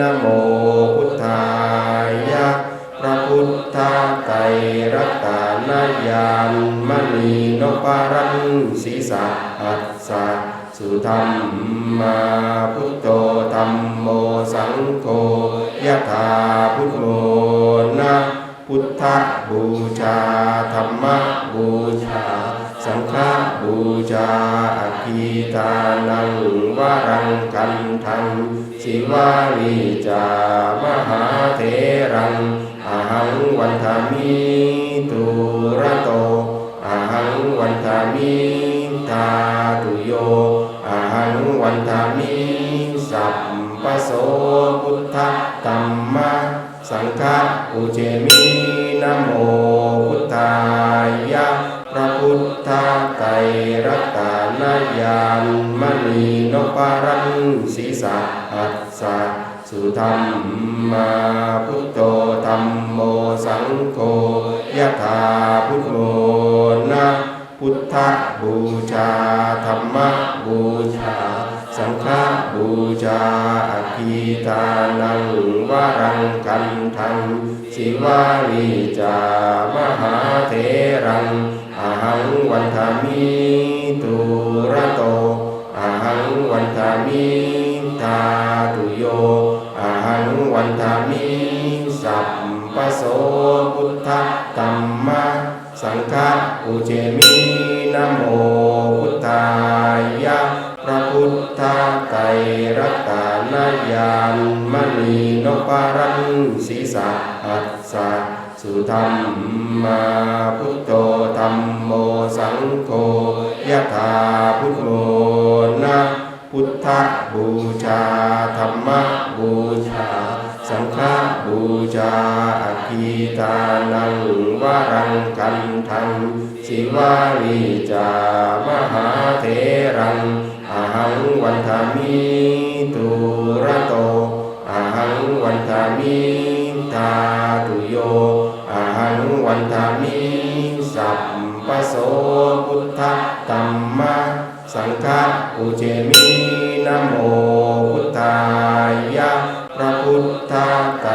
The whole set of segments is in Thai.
นะโมพุทธายะพระพุทธไตรรัตนญาณมณีนปารันศีสะอัสสะสุธรรมมาพุทโธธรรมโมสังโฆยะถาพุทโมนะพุทธบูชาธรรมบูชา สังฆบูชาอภิทานังวรังกันทังสิวาลีจามหาเถรังอาหังวันธามิตุระโตอาหังวันธามิตาตุโยอาหังวันธามิสัพพะโสพุทธตัมมะสังฆอุเจมินะโมพุทธา ทธไตรรัตนญาณมณีนปรันศีสะอัสสะสุธรรมมาพุทโธธรรมโมสังโฆยะถาพุทโมนะพุทธบูชาธรรมบูชา สังฆบูชาอภิทานังวรังกันทังสิวาลีจามหาเถรัง หังวันธามิตุระโตอาหังวันธามิตาตุโยอาหังวันธามิสัพพะโสพุทธตัมมะสังฆอุเจมินะโมพุทธายะพระพุทธไตรรัตนญาณมณีนปรันศีสะอัสสะ สุธรรมาพุทโธธรรมโมสังโฆยะถาพุทโมนะพุทธบูชาธรรมบูชา สังฆบูชาอภิทานังวรังกันทังสิวาลีจามหาเถรังอหังวันธามิ วันธามิสัพพะโสพุทธตัมมะสังฆะอุเจมินะโมพุทธายะพระพุทธไตร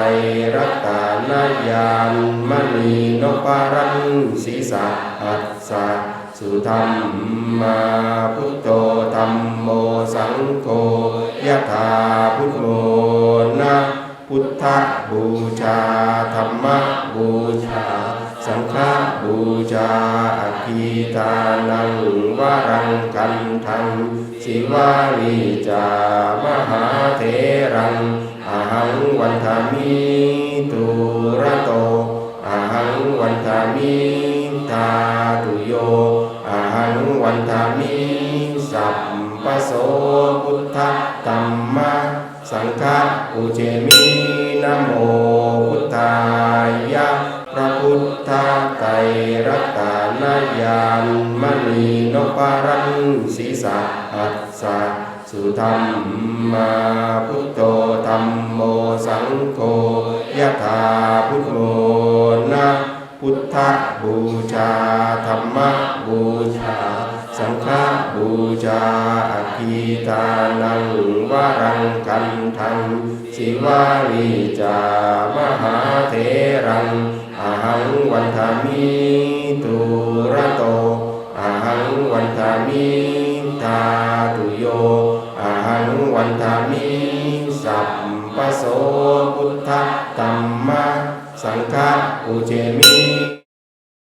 รัตนญาณมณีนปารันศีสะอัสสะสุธรรมมาพุทโธธรรมโมสังโฆยะถาพุทโมนะพุทธบูชาธรรมบูชา สังฆบูชาอภิทานังวรังกันทังสิวาลีจามหาเถรังอาหังวันธามิตุระโตอาหังวันธามิตาตุโยอาหังวันธามิสัพพะโสพุทธตัมมะสังฆอุเจมิ ไตรรัตนญาณมณีนปรันศีสะอัสสะสุธรรมมาพุทโธธรรมโมสังโฆยะถาพุทโมนะพุทธบูชาธรรมบูชา สังฆบูชาอภิทานังวรังกันทังสิวาลีจามหาเถรัง หังวันธามิตุระโตอาหังวันธามิตาตุโยอาหังวันธามิสัพปะโสพุทธธรรมะสังฆอุเจมิ